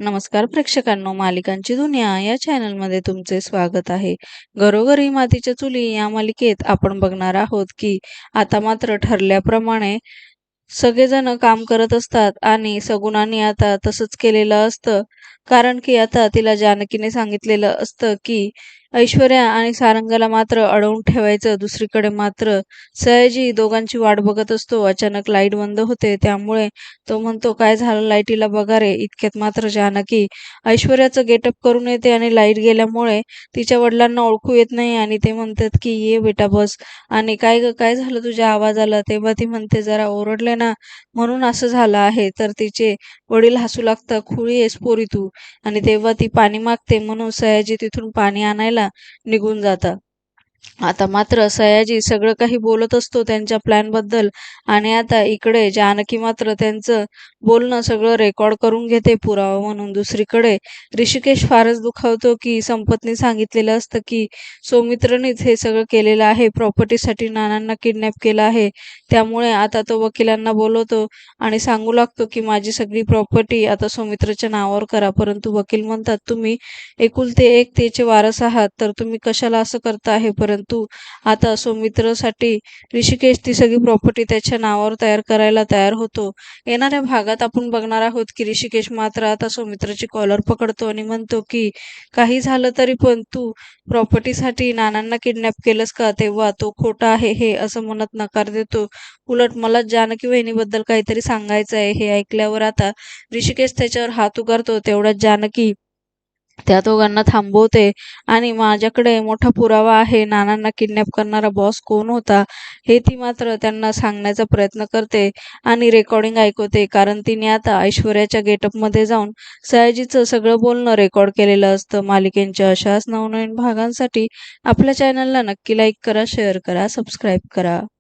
नमस्कार प्रेक्षकांनो मालिकांची दुनिया या चॅनलमध्ये तुमचे स्वागत आहे. घरोघरी मातीच्या चुली या मालिकेत आपण बघणार आहोत की आता मात्र ठरल्याप्रमाणे सगळेजण काम करत असतात आणि सगुणाने आता तसंच केलेलं असतं. कारण की आता तिला जानकीने सांगितलेलं असतं की ऐश्वर्या आणि सारंगाला मात्र अडवून ठेवायचं. दुसरीकडे मात्र सयाजी दोघांची वाट बघत असतो. अचानक लाइट बंद होते. त्यामुळे तो म्हणतो काय झालं? लाईटीला बघा रे. इतक्यात मात्र जानकी ऐश्वर्याचं गेटअप करून येते आणि लाइट गेल्यामुळे तिच्या वडिलांना ओळखू येत नाही आणि ते म्हणतात की ये बेटा बस. आणि काय ग? काय झालं तुझ्या आवाजाला? तेव्हा ती म्हणते जरा ओरडले ना. म्हणून असं झालं आहे. तर तिचे वडील हसू लागतात. खुळी आहेस पोरी तू आणि तेव्हा ती पाणी मागते. म्हणून सयाजी तिथून पाणी आणायला निघून जातात आता मात्र सयाजी सगळं काही बोलत असतो त्यांच्या प्लॅनबद्दल आणि आता इकडे जानकी मात्र त्यांचं बोलणं सगळं रेकॉर्ड करून घेते पुरावा म्हणून. दुसरीकडे ऋषिकेश फारच दुखावतो की संपतने सांगितलेलं असतं की सौमित्रनेच हे सगळं केलेलं आहे. प्रॉपर्टीसाठी नानांना किडनॅप केलं आहे. त्यामुळे आता तो वकिलांना बोलवतो आणि सांगू लागतो की माझी सगळी प्रॉपर्टी आता सौमित्रच्या नावावर करा. परंतु वकील म्हणतात तुम्ही एकुलते एक त्याचे वारस आहात तर तुम्ही कशाला असं करता आहे परंतु आता सौमित्रसाठी ऋषिकेश ती सगळी प्रॉपर्टी त्याच्या नावावर तयार करायला तयार होतो. येणाऱ्या भागात आपण बघणार आहोत की ऋषिकेश मात्र आता सौमित्राची कॉलर पकडतो आणि म्हणतो की काही झालं तरी पण तू प्रॉपर्टीसाठी नानांना किडनॅप केलंस का? तेव्हा तो खोटा आहे हे असं म्हणत नकार देतो. उलट मला जानकी वहिनीबद्दल काहीतरी सांगायचं आहे हे ऐकल्यावर आता ऋषिकेश त्याच्यावर हात उगारतो. तेवढ्यात जानकी त्या दोघांना थांबवते. आणि माझ्याकडे मोठा पुरावा आहे. नानांना किडनॅप करणारा बॉस कोण होता हे ती मात्र त्यांना सांगण्याचा प्रयत्न करते आणि रेकॉर्डिंग ऐकवते. कारण तिने आता ऐश्वर्याच्या गेटअपमध्ये जाऊन सयाजीचं सगळं बोलणं रेकॉर्ड केलेलं असतं. मालिकेंच्या अशाच नवनवीन भागांसाठी आपल्या चॅनलला नक्की लाईक करा शेअर करा सबस्क्राईब करा.